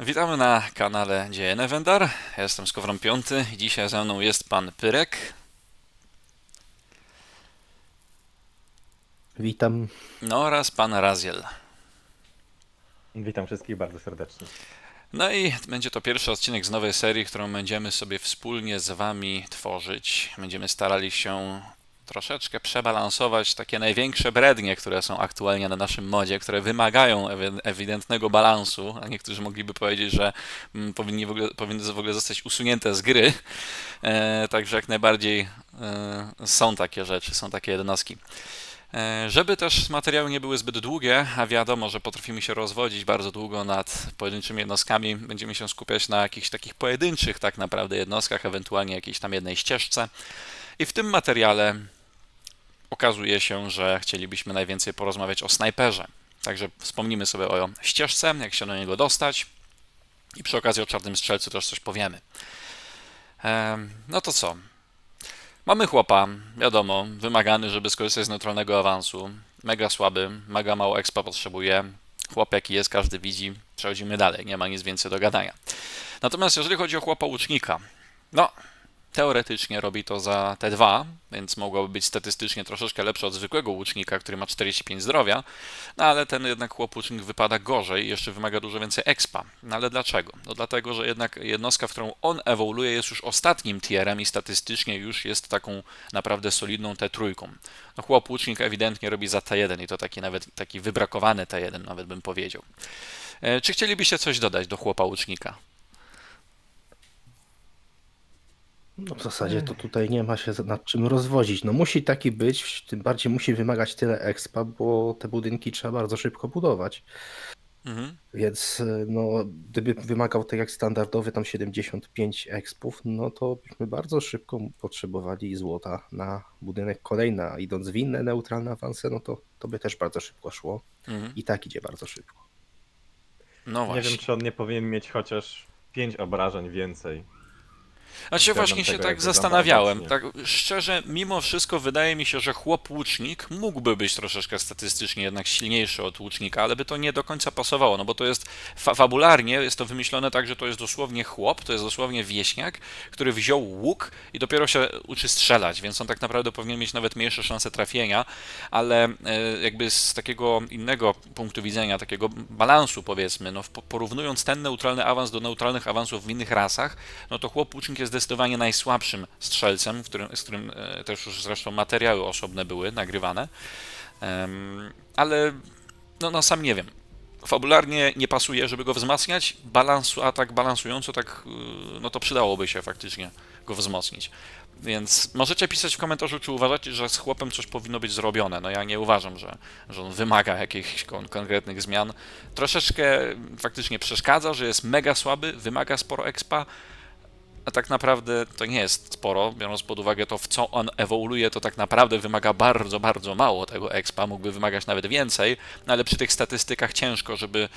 Witamy na kanale Dzieje Nevendar. Ja jestem Skowron Piąty i dzisiaj ze mną jest pan Pyrek Witam. no oraz pan Raziel. Witam wszystkich bardzo serdecznie. No i będzie to pierwszy odcinek z nowej serii, którą będziemy sobie wspólnie z wami tworzyć. Będziemy starali się troszeczkę przebalansować takie największe brednie, które są aktualnie na naszym modzie, które wymagają ewi- ewidentnego balansu, a niektórzy mogliby powiedzieć, że mm, powinni w ogóle, powinny w ogóle zostać usunięte z gry. E, także jak najbardziej e, są takie rzeczy, są takie jednostki. E, Żeby też materiały nie były zbyt długie, a wiadomo, że potrafimy się rozwodzić bardzo długo nad pojedynczymi jednostkami, będziemy się skupiać na jakichś takich pojedynczych tak naprawdę jednostkach, ewentualnie jakiejś tam jednej ścieżce. I w tym materiale okazuje się, że chcielibyśmy najwięcej porozmawiać o snajperze. Także wspomnimy sobie o ścieżce, jak się do niego dostać i przy okazji o czarnym strzelcu też coś powiemy. Em, No to co? Mamy chłopa, wiadomo, wymagany, żeby skorzystać z neutralnego awansu. Mega słaby, mega mało expa potrzebuje. Chłop jaki jest, każdy widzi. Przechodzimy dalej, nie ma nic więcej do gadania. Natomiast jeżeli chodzi o chłopa łucznika, no, teoretycznie robi to za T2, więc mogłoby być statystycznie troszeczkę lepszy od zwykłego łucznika, który ma 45 zdrowia, no ale ten jednak chłop łucznik wypada gorzej i jeszcze wymaga dużo więcej expa. No ale dlaczego? No dlatego, że jednak jednostka, w którą on ewoluuje jest już ostatnim tierem i statystycznie już jest taką naprawdę solidną T3. No chłop łucznik ewidentnie robi za T1 i to taki nawet taki wybrakowany T1 nawet bym powiedział. E, Czy chcielibyście coś dodać do chłopa łucznika? No w zasadzie to tutaj nie ma się nad czym rozwodzić. No musi taki być, tym bardziej musi wymagać tyle expa, bo te budynki trzeba bardzo szybko budować. Mhm. Więc y, no, gdyby wymagał tak jak standardowy tam 75 expów, no to byśmy bardzo szybko potrzebowali złota na budynek kolejny. A idąc w inne neutralne awanse, no to, to by też bardzo szybko szło. Mhm. I tak idzie bardzo szybko. No Nie właśnie. wiem, czy on nie powinien mieć chociaż 5 obrażeń więcej. Znaczy właśnie się tego, tak zastanawiałem. Tak szczerze, mimo wszystko wydaje mi się, że chłop łucznik mógłby być troszeczkę statystycznie jednak silniejszy od łucznika, ale by to nie do końca pasowało, no bo to jest fa fabularnie jest to wymyślone tak, że to jest dosłownie chłop, to jest dosłownie wieśniak, który wziął łuk i dopiero się uczy strzelać, więc on tak naprawdę powinien mieć nawet mniejsze szanse trafienia, ale e, jakby z takiego innego punktu widzenia, takiego balansu powiedzmy, no porównując ten neutralny awans do neutralnych awansów w innych rasach, no to chłop łucznik jest zdecydowanie najsłabszym strzelcem, w którym, z którym e, też już zresztą materiały osobne były nagrywane. Ale no, no sam nie wiem. Fabularnie nie pasuje, żeby go wzmacniać. Balansu, a tak balansująco, tak y, no to przydałoby się faktycznie go wzmocnić. Więc możecie pisać w komentarzu, czy uważacie, że z chłopem coś powinno być zrobione. No ja nie uważam, że, że on wymaga jakichś kon konkretnych zmian. Troszeczkę faktycznie przeszkadza, że jest mega słaby, wymaga sporo expa, a tak naprawdę to nie jest sporo, biorąc pod uwagę to, w co on ewoluuje, to tak naprawdę wymaga bardzo, bardzo mało tego expa, mógłby wymagać nawet więcej, no ale przy tych statystykach ciężko, żeby...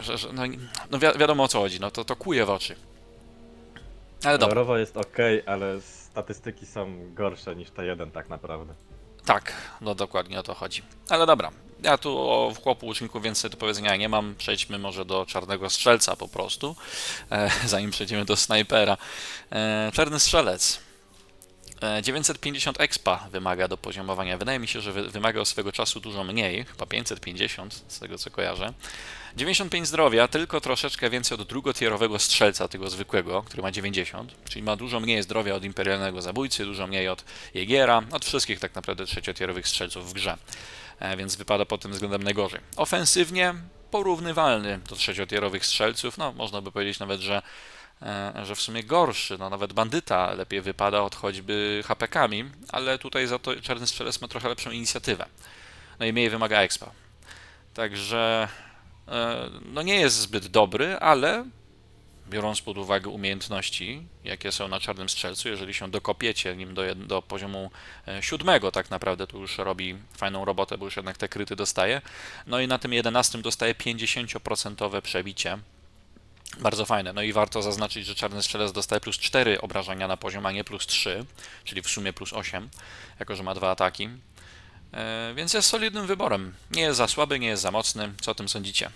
Że, że, no no wi wiadomo o co chodzi, no to, to kuje w oczy. Ale dobra, Kolorowo jest ok, ale statystyki są gorsze niż ta jeden tak naprawdę. tak, no dokładnie o to chodzi. Ale dobra, ja tu o chłopu łuczniku więcej do powiedzenia nie mam, przejdźmy może do czarnego strzelca po prostu, e, zanim przejdziemy do snajpera. E, czarny strzelec. E, 950 expa wymaga do poziomowania. Wydaje mi się, że wy, wymagał swego czasu dużo mniej, chyba 550 z tego co kojarzę. 95 zdrowia, tylko troszeczkę więcej od drugotierowego strzelca, tego zwykłego, który ma 90, czyli ma dużo mniej zdrowia od imperialnego zabójcy, dużo mniej od Jegiera, od wszystkich tak naprawdę trzeciotierowych strzelców w grze, e, więc wypada pod tym względem najgorzej. Ofensywnie porównywalny do trzeciotierowych strzelców, no można by powiedzieć nawet, że e, że w sumie gorszy, no nawet bandyta lepiej wypada od choćby HP-kami, ale tutaj za to czarny strzelec ma trochę lepszą inicjatywę. No i mniej wymaga expa. Także e, no nie jest zbyt dobry, ale biorąc pod uwagę umiejętności, jakie są na czarnym strzelcu, jeżeli się dokopiecie nim do, do poziomu e, siódmego, tak naprawdę tu już robi fajną robotę, bo już jednak te kryty dostaje. No i na tym 11 dostaje 50% przebicie. Bardzo fajne. No i warto zaznaczyć, że czarny strzelec dostaje plus 4 obrażenia na poziom, a nie plus 3, czyli w sumie plus 8, jako że ma dwa ataki. E, więc jest solidnym wyborem. Nie jest za słaby, nie jest za mocny. Co o tym sądzicie?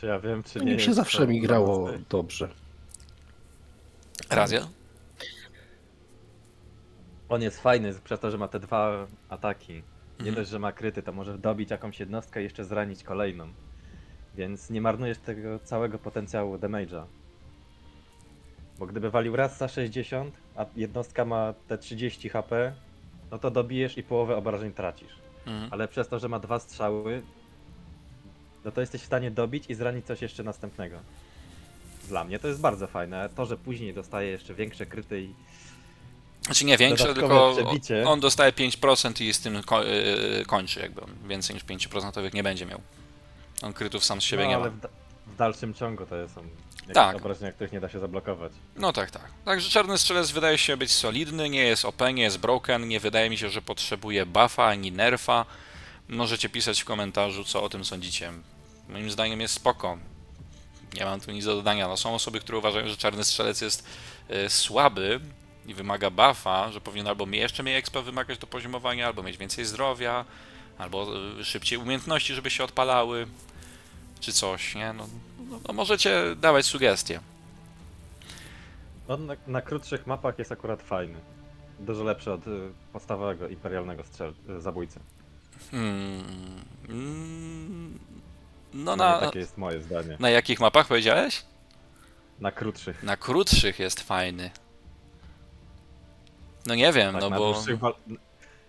Czy ja wiem, czy No nie nim się jest zawsze to mi grało dobrze. Razia? On jest fajny przez to, że ma te dwa ataki. Nie Mhm. dość, że ma kryty, to może dobić jakąś jednostkę i jeszcze zranić kolejną. Więc nie marnujesz tego całego potencjału damage'a. Bo gdyby walił raz za 60, a jednostka ma te 30 HP, no to dobijesz i połowę obrażeń tracisz. Mhm. Ale przez to, że ma dwa strzały, no to jesteś w stanie dobić i zranić coś jeszcze następnego. Dla mnie to jest bardzo fajne. To, że później dostaje jeszcze większe kryty i Znaczy nie większe, Dodatkowe tylko przebicie. on dostaje 5% i z tym ko- yy, kończy jakby. On więcej niż 5% nie będzie miał. On krytów sam z siebie no, nie ale ma. w, da- w dalszym ciągu to są jakieś Tak. obrażenia, których nie da się zablokować. No tak, tak. Także Czarny Strzelec wydaje się być solidny, nie jest OP, nie jest broken, nie wydaje mi się, że potrzebuje buffa ani nerfa. Możecie pisać w komentarzu, co o tym sądzicie. Moim zdaniem jest spoko. Nie mam tu nic do dodania. No, są osoby, które uważają, że Czarny Strzelec jest y, słaby i wymaga buffa, że powinien albo mi- jeszcze mniej expa wymagać do poziomowania, albo mieć więcej zdrowia, albo y, szybciej umiejętności, żeby się odpalały, czy coś, nie? No, no, no możecie dawać sugestie. On na, na krótszych mapach jest akurat fajny. Dużo lepszy od y, podstawowego imperialnego strzel y, zabójcy. Hmm. Mm, No No, na, takie jest moje zdanie. na jakich mapach powiedziałeś? Na krótszych. Na krótszych jest fajny. No nie wiem, Tak, no na bo... dłuższych wal...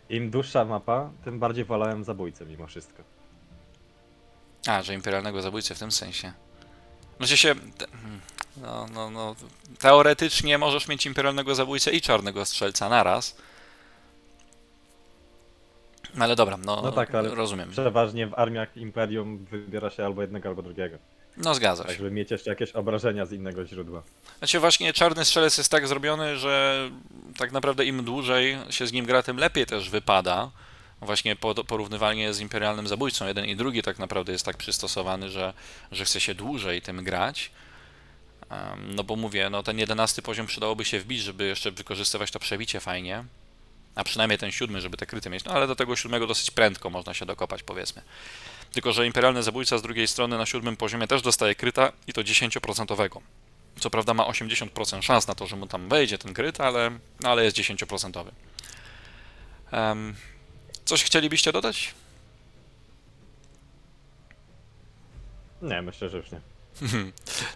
Im dłuższa mapa, tym bardziej wolałem zabójcę mimo wszystko. A, że imperialnego zabójcy w tym sensie. Znaczy się... hmm, No, no, no... Teoretycznie możesz mieć imperialnego zabójcę i czarnego strzelca naraz. No ale dobra, no, No tak, ale rozumiem. Przeważnie w armiach Imperium wybiera się albo jednego, albo drugiego. No zgadza Tak, się. żeby mieć jeszcze jakieś obrażenia z innego źródła. Znaczy właśnie czarny strzelec jest tak zrobiony, że tak naprawdę im dłużej się z nim gra, tym lepiej też wypada. Właśnie porównywalnie z imperialnym zabójcą, jeden i drugi tak naprawdę jest tak przystosowany, że, że chce się dłużej tym grać. No bo mówię, no ten jedenasty poziom przydałoby się wbić, żeby jeszcze wykorzystywać to przebicie fajnie. A przynajmniej ten siódmy, żeby te kryty mieć. No ale do tego siódmego dosyć prędko można się dokopać, powiedzmy. Tylko, że imperialny zabójca z drugiej strony na siódmym poziomie też dostaje kryta i to 10%. Co prawda ma 80% szans na to, że mu tam wejdzie ten kryt, ale, ale jest 10%. Um, coś chcielibyście dodać? Nie, myślę, że już nie.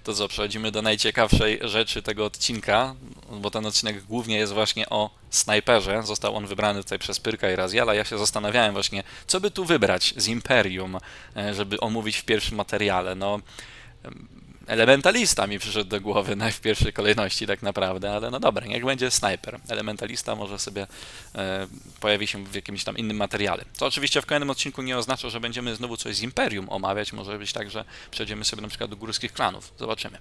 To co, przechodzimy do najciekawszej rzeczy tego odcinka, bo ten odcinek głównie jest właśnie o snajperze. Został on wybrany tutaj przez Pyrka i Razjala. Ja się zastanawiałem właśnie, co by tu wybrać z Imperium, e, żeby omówić w pierwszym materiale. No, elementalista mi przyszedł do głowy naj- w pierwszej kolejności tak naprawdę, ale no dobra, niech będzie snajper. Elementalista może sobie e, pojawi się w jakimś tam innym materiale. To oczywiście w kolejnym odcinku nie oznacza, że będziemy znowu coś z Imperium omawiać. Może być tak, że przejdziemy sobie na przykład do górskich klanów. Zobaczymy.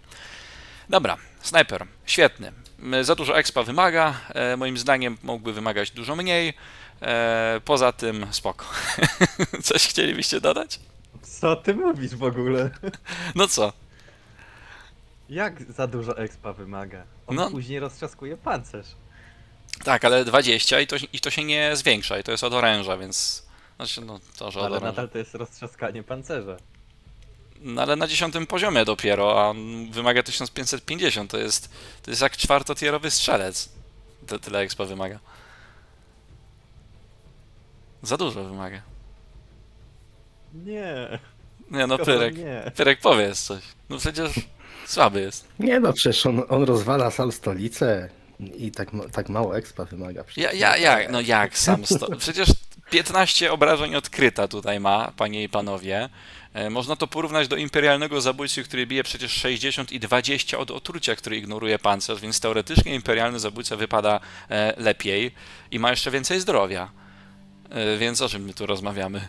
Dobra, snajper, świetny. M, Za dużo expa wymaga, e, moim zdaniem mógłby wymagać dużo mniej. E, poza tym spoko. Coś chcielibyście dodać? Co ty mówisz w ogóle? No co? Jak za dużo expa wymaga? On No. później roztrzaskuje pancerz. Tak, ale 20 i to, i to się nie zwiększa i to jest od oręża, więc... Znaczy, no to, że od Ale oręża. nadal to jest roztrzaskanie pancerza. No ale na 10 poziomie dopiero, a on wymaga 1550, to jest, to jest jak czwartotierowy strzelec. To tyle expa wymaga. Za dużo wymaga. Nie. Nie no, Pyrek, Nie. Pyrek powiedz coś. No przecież słaby jest. Nie no, przecież on, on rozwala sam stolicę i tak, ma- tak mało expa wymaga. Ja, ja, jak, no jak sam sto... Przecież 15 obrażeń odkryta tutaj ma, panie i panowie. E, Można to porównać do imperialnego zabójcy, który bije przecież 60 i 20 od otrucia, który ignoruje pancerz, więc teoretycznie imperialny zabójca wypada e, lepiej i ma jeszcze więcej zdrowia. E, Więc o czym my tu rozmawiamy?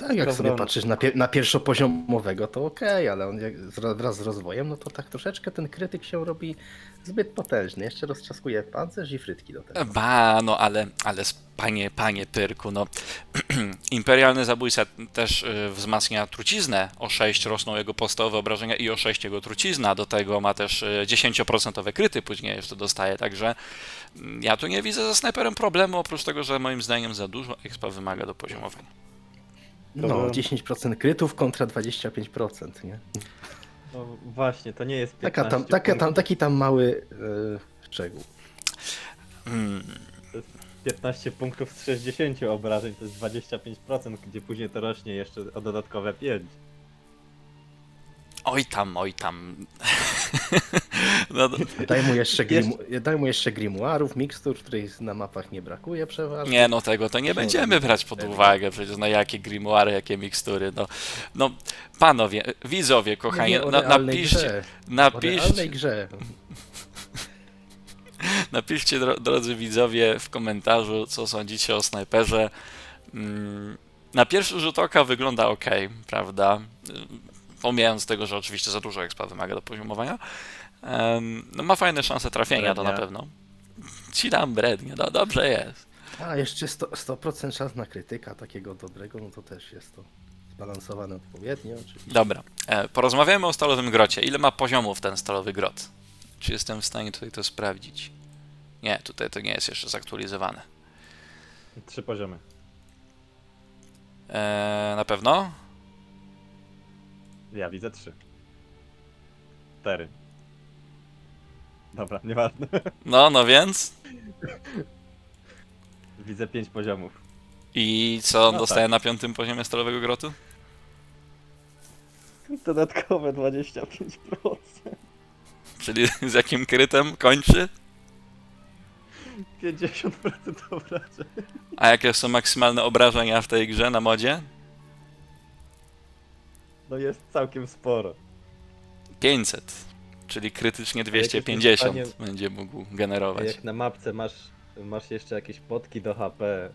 Tak, jak Dobra, sobie patrzysz na, pie, na pierwszopoziomowego, to okej, ale on jak, wraz z rozwojem, no to tak troszeczkę ten krytyk się robi zbyt potężny. Jeszcze roztrzaskuje pancerz i frytki do tego. Ba, no ale, ale panie, panie Pyrku, no imperialny zabójca też y, wzmacnia truciznę, o 6 rosną jego podstawowe obrażenia i o 6 jego trucizna, do tego ma też y, 10% kryty później jeszcze dostaje, także mm, ja tu nie widzę ze snajperem problemu, oprócz tego, że moim zdaniem za dużo expa wymaga do poziomowania. No, To- 10% krytów kontra 25%, nie? No właśnie, to nie jest 15 Taka tam, taka tam, taki tam mały e, szczegół. Hmm. 15 punktów z 60 obrażeń to jest 25%, gdzie później to rośnie jeszcze o dodatkowe 5. Oj tam, oj tam. no, no, Daj mu jeszcze, grimu, daj mu jeszcze grimoirów, mikstur, których na mapach nie brakuje przeważnie. nie, no tego to nie będziemy brać pod wtedy. uwagę, przecież na jakie grimoire, jakie mikstury, no. No, panowie, widzowie, kochani, Mówię o na, realnej napiszcie, grze. O napiszcie, realnej grze. Napiszcie, dro- drodzy widzowie, w komentarzu, co sądzicie o snajperze. Mm, Na pierwszy rzut oka wygląda ok, prawda? Pomijając tego, że oczywiście za dużo expa wymaga do poziomowania. No ma fajne szanse trafienia, to na pewno. Ci dam brednie, no dobrze jest. A, jeszcze 100%, 100% szans na krytyka takiego dobrego, no to też jest to zbalansowane odpowiednio oczywiście. Dobra, e, porozmawiajmy o stalowym grocie. Ile ma poziomów ten stalowy grot? Czy jestem w stanie tutaj to sprawdzić? Nie, tutaj to nie jest jeszcze zaktualizowane. Trzy poziomy. E, na pewno? Ja widzę 3. 4. Dobra, nieważne. No, no więc? Widzę 5 poziomów. I co on No dostaje tak. na piątym poziomie stalowego grotu? Dodatkowe 25%. Czyli z jakim krytem kończy? 50% obrażeń. A jakie są maksymalne obrażenia w tej grze na modzie? No jest całkiem sporo. 500. Czyli krytycznie jak 250 jesteś w będzie mógł A generować. jak na mapce masz, masz jeszcze jakieś potki do HP,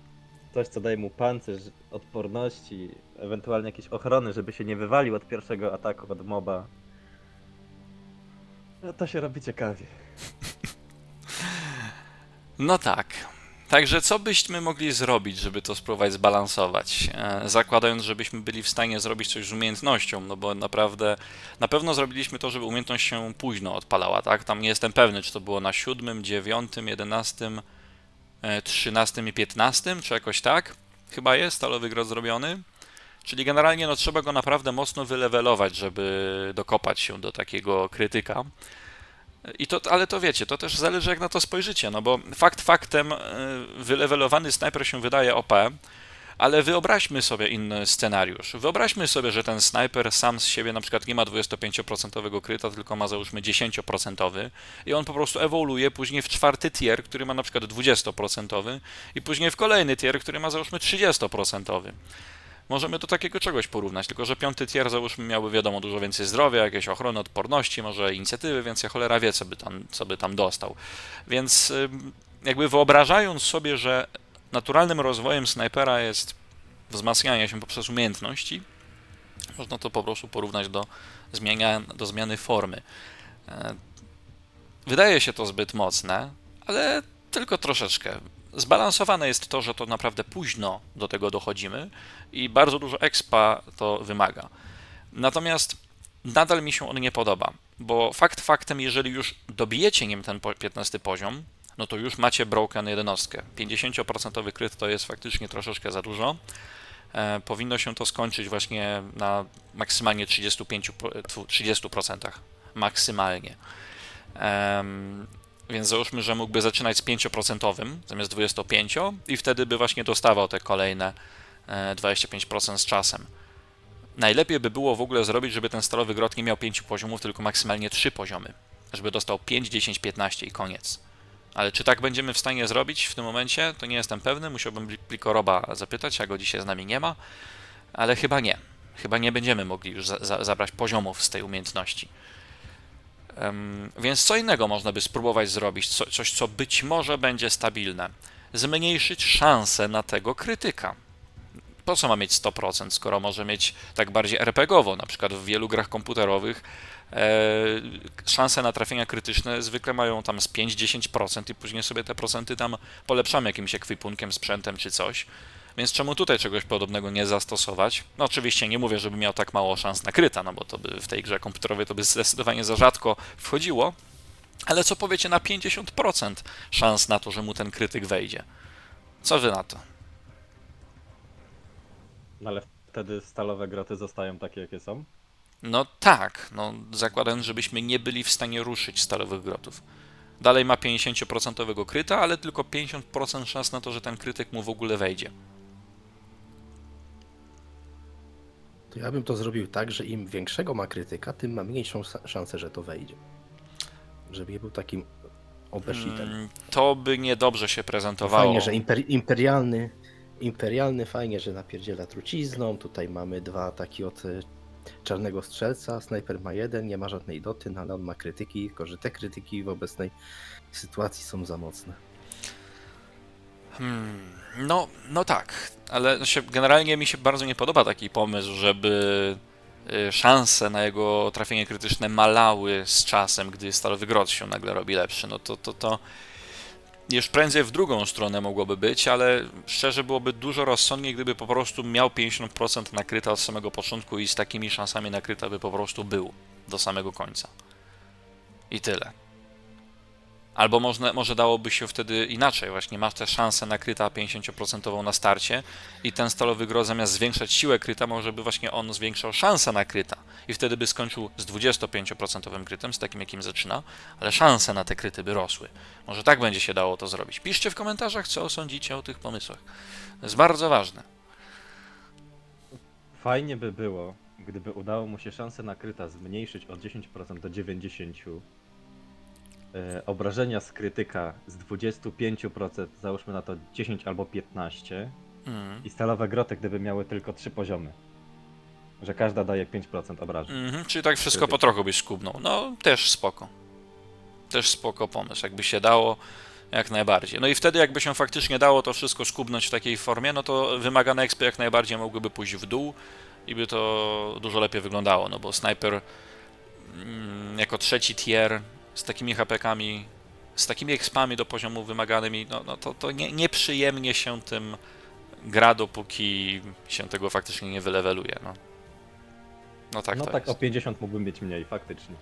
coś co daje mu pancerz, odporności, ewentualnie jakieś ochrony, żeby się nie wywalił od pierwszego ataku od moba. No to się robi ciekawie. No tak. Także co byśmy mogli zrobić, żeby to spróbować zbalansować? E, zakładając, żebyśmy byli w stanie zrobić coś z umiejętnością, no bo naprawdę, na pewno zrobiliśmy to, żeby umiejętność się późno odpalała, tak? Tam nie jestem pewny, czy to było na siódmym, dziewiątym, jedenastym, e, trzynastym i piętnastym, czy jakoś tak? Chyba jest stalowy grot zrobiony. Czyli generalnie no, trzeba go naprawdę mocno wylewelować, żeby dokopać się do takiego krytyka. I to, ale to wiecie, to też zależy jak na to spojrzycie, no bo fakt faktem e, wylewelowany snajper się wydaje OP, ale wyobraźmy sobie inny scenariusz. Wyobraźmy sobie, że ten snajper sam z siebie na przykład nie ma 25% kryta, tylko ma załóżmy 10% i on po prostu ewoluuje później w czwarty tier, który ma na przykład 20% i później w kolejny tier, który ma załóżmy 30%. Możemy do takiego czegoś porównać, tylko że piąty tier załóżmy miałby wiadomo dużo więcej zdrowia, jakieś ochrony, odporności, może inicjatywy, więc ja cholera wie, co by tam, co by tam dostał. Więc jakby wyobrażając sobie, że naturalnym rozwojem snajpera jest wzmacnianie się poprzez umiejętności, można to po prostu porównać do, zmienia, do zmiany formy. E, Wydaje się to zbyt mocne, ale tylko troszeczkę. Zbalansowane jest to, że to naprawdę późno do tego dochodzimy i bardzo dużo expa to wymaga. Natomiast nadal mi się on nie podoba, bo fakt faktem, jeżeli już dobijecie nim ten po- 15 poziom, no to już macie broken jednostkę. 50% kryt to jest faktycznie troszeczkę za dużo. E, powinno się to skończyć właśnie na maksymalnie 35, po- tfu, 30%. Maksymalnie. Em, więc załóżmy, że mógłby zaczynać z 5% zamiast 25 i wtedy by właśnie dostawał te kolejne e, 25% z czasem. Najlepiej by było w ogóle zrobić, żeby ten stalowy grot nie miał 5 poziomów, tylko maksymalnie 3 poziomy. Żeby dostał 5, 10, 15 i koniec. Ale czy tak będziemy w stanie zrobić w tym momencie, to nie jestem pewny. Musiałbym Plikoroba zapytać, a go dzisiaj z nami nie ma. Ale chyba nie. Chyba nie będziemy mogli już za, za, zabrać poziomów z tej umiejętności. Em, więc co innego można by spróbować zrobić, co, coś co być może będzie stabilne. Zmniejszyć szanse na tego krytyka. Po co ma mieć 100%, skoro może mieć tak bardziej RPGowo, na przykład w wielu grach komputerowych e, szanse na trafienia krytyczne zwykle mają tam z 5-10% i później sobie te procenty tam polepszamy jakimś ekwipunkiem, sprzętem czy coś. Więc czemu tutaj czegoś podobnego nie zastosować? No oczywiście nie mówię, żeby miał tak mało szans na kryta, no bo to by w tej grze komputerowej to by zdecydowanie za rzadko wchodziło. Ale co powiecie na 50% szans na to, że mu ten krytyk wejdzie? Co wy na to? No ale wtedy stalowe groty zostają takie, jakie są? No tak, no zakładając, żebyśmy nie byli w stanie ruszyć stalowych grotów. Dalej ma 50% kryta, ale tylko 50% szans na to, że ten krytyk mu w ogóle wejdzie. To ja bym to zrobił tak, że im większego ma krytyka, tym ma mniejszą szansę, że to wejdzie. Żeby nie był takim obeszitem. Mm, To by niedobrze się prezentowało. Fajnie, że imper, imperialny, imperialny, fajnie, że napierdziela trucizną. Tutaj mamy dwa ataki od e, czarnego strzelca. Snajper ma jeden, nie ma żadnej doty, no ale on ma krytyki, tylko że te krytyki w obecnej sytuacji są za mocne. Hmm, no, no tak, ale no generalnie mi się bardzo nie podoba taki pomysł, żeby y, szanse na jego trafienie krytyczne malały z czasem, gdy stalowy grot się nagle robi lepszy. No to, to, to już prędzej w drugą stronę mogłoby być, ale szczerze byłoby dużo rozsądniej, gdyby po prostu miał 50% nakryta od samego początku i z takimi szansami nakryta by po prostu był do samego końca. I tyle. Albo może dałoby się wtedy inaczej, właśnie masz tę szansę nakryta 50% na starcie i ten stalowy grot zamiast zwiększać siłę kryta, może by właśnie on zwiększał szansę nakryta i wtedy by skończył z 25% krytem, z takim jakim zaczyna, ale szanse na te kryty by rosły. Może tak będzie się dało to zrobić. Piszcie w komentarzach, co sądzicie o tych pomysłach. To jest bardzo ważne. Fajnie by było, gdyby udało mu się szansę na kryta zmniejszyć od 10% do 90%. E, obrażenia z krytyka z 25%, załóżmy na to 10 albo 15%. Mm. I stalowe groty, gdyby miały tylko 3 poziomy. Że każda daje 5% obrażeń. Mhm, czyli tak wszystko po trochu byś skubnął. No, też spoko. Też spoko pomysł, jakby się dało, jak najbardziej. No i wtedy jakby się faktycznie dało to wszystko skubnąć w takiej formie, no to wymagane expy jak najbardziej mogłyby pójść w dół i by to dużo lepiej wyglądało, no bo snajper mm, jako trzeci tier z takimi HPkami, z takimi expami do poziomu wymaganymi, no, no to, to nie, nieprzyjemnie się tym gra, dopóki się tego faktycznie nie wyleweluje, no. No tak no to tak jest. o 50 mógłbym mieć mniej, faktycznie.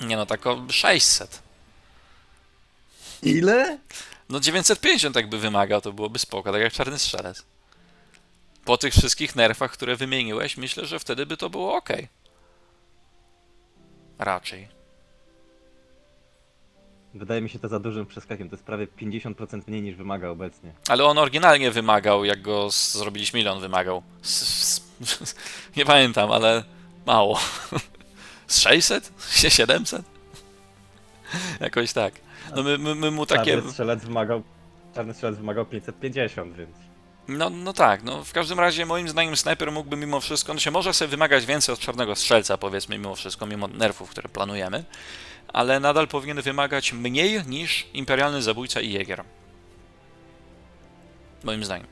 Nie no, tak o 600. Ile? No 950 jakby wymagał, to byłoby spoko, tak jak Czarny Strzelec. Po tych wszystkich nerfach, które wymieniłeś, myślę, że wtedy by to było ok. Raczej. Wydaje mi się to za dużym przeskakiem. To jest prawie 50% mniej niż wymaga obecnie. Ale on oryginalnie wymagał, jak go z- zrobiliśmy, ile on wymagał? S, s, nie pamiętam, ale mało. Z 600? 700? Jakoś tak. No my, my, my mu takie... Czarny strzelec wymagał, czarny strzelec wymagał 550, więc... No, no tak, no w każdym razie moim zdaniem snajper mógłby mimo wszystko, no się może sobie wymagać więcej od czarnego strzelca, powiedzmy mimo wszystko, mimo nerfów, które planujemy, ale nadal powinien wymagać mniej niż imperialny zabójca i jegier. Moim zdaniem.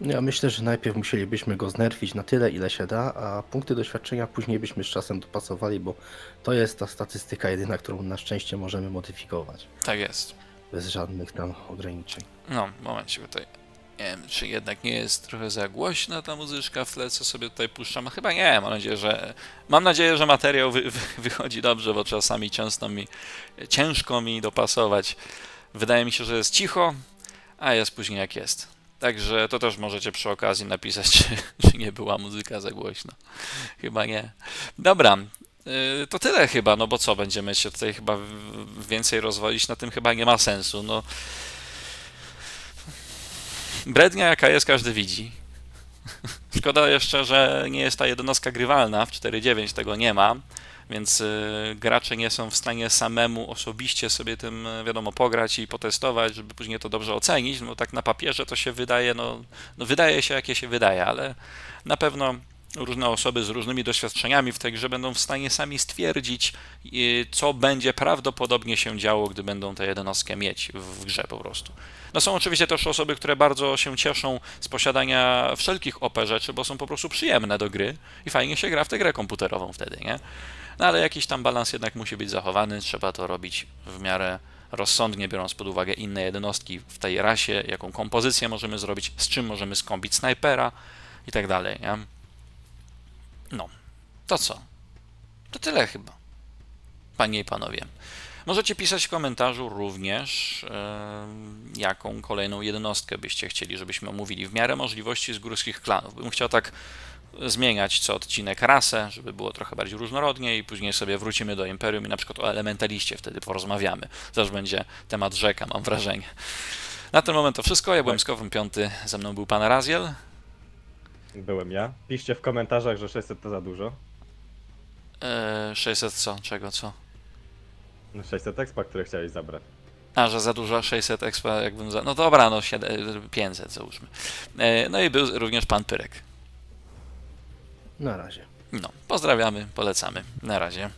Ja myślę, że najpierw musielibyśmy go znerfić na tyle, ile się da, a punkty doświadczenia później byśmy z czasem dopasowali, bo to jest ta statystyka jedyna, którą na szczęście możemy modyfikować. Tak jest. Bez żadnych tam ograniczeń. No, momencie tutaj. Nie wiem, czy jednak nie jest trochę za głośna ta muzyczka w tle, co sobie tutaj puszczam. Chyba nie, mam nadzieję, że mam nadzieję, że materiał wy, wy, wychodzi dobrze, bo czasami często mi ciężko mi dopasować. Wydaje mi się, że jest cicho, a jest później jak jest. Także to też możecie przy okazji napisać, czy, czy nie była muzyka za głośna. Chyba nie. Dobra, yy, to tyle chyba, no bo co, będziemy się tutaj chyba więcej rozwodzić, na tym chyba nie ma sensu. No, Brednia jaka jest, każdy widzi. Szkoda jeszcze, że nie jest ta jednostka grywalna, w 4.9 tego nie ma, więc y, gracze nie są w stanie samemu osobiście sobie tym, y, wiadomo, pograć i potestować, żeby później to dobrze ocenić, no tak na papierze to się wydaje, no, no wydaje się jakie się wydaje, ale na pewno różne osoby z różnymi doświadczeniami w tej grze będą w stanie sami stwierdzić, y, co będzie prawdopodobnie się działo, gdy będą tę jednostkę mieć w grze po prostu. No są oczywiście też osoby, które bardzo się cieszą z posiadania wszelkich OP rzeczy, bo są po prostu przyjemne do gry i fajnie się gra w tę grę komputerową wtedy, nie? No ale jakiś tam balans jednak musi być zachowany, trzeba to robić w miarę rozsądnie, biorąc pod uwagę inne jednostki w tej rasie, jaką kompozycję możemy zrobić, z czym możemy skąpić snajpera i tak dalej, nie? No, to co? To tyle chyba. Panie i panowie. Możecie pisać w komentarzu również, jaką kolejną jednostkę byście chcieli, żebyśmy omówili w miarę możliwości z górskich klanów. Bym chciał tak zmieniać co odcinek rasę, żeby było trochę bardziej różnorodnie i później sobie wrócimy do Imperium i na przykład o elementaliście wtedy porozmawiamy. Też będzie temat rzeka, mam wrażenie. Na ten moment to wszystko. Ja byłem. Skowym Piąty, ze mną był pan Raziel. Byłem ja. Piszcie w komentarzach, że 600 to za dużo. E, 600 co? Czego co? No 600 expa, które chciałeś zabrać. A, że za dużo 600 expa jakbym za... No dobra, no 7, 500 załóżmy. E, no i był również pan Pyrek. Na razie. No, pozdrawiamy, polecamy. Na razie.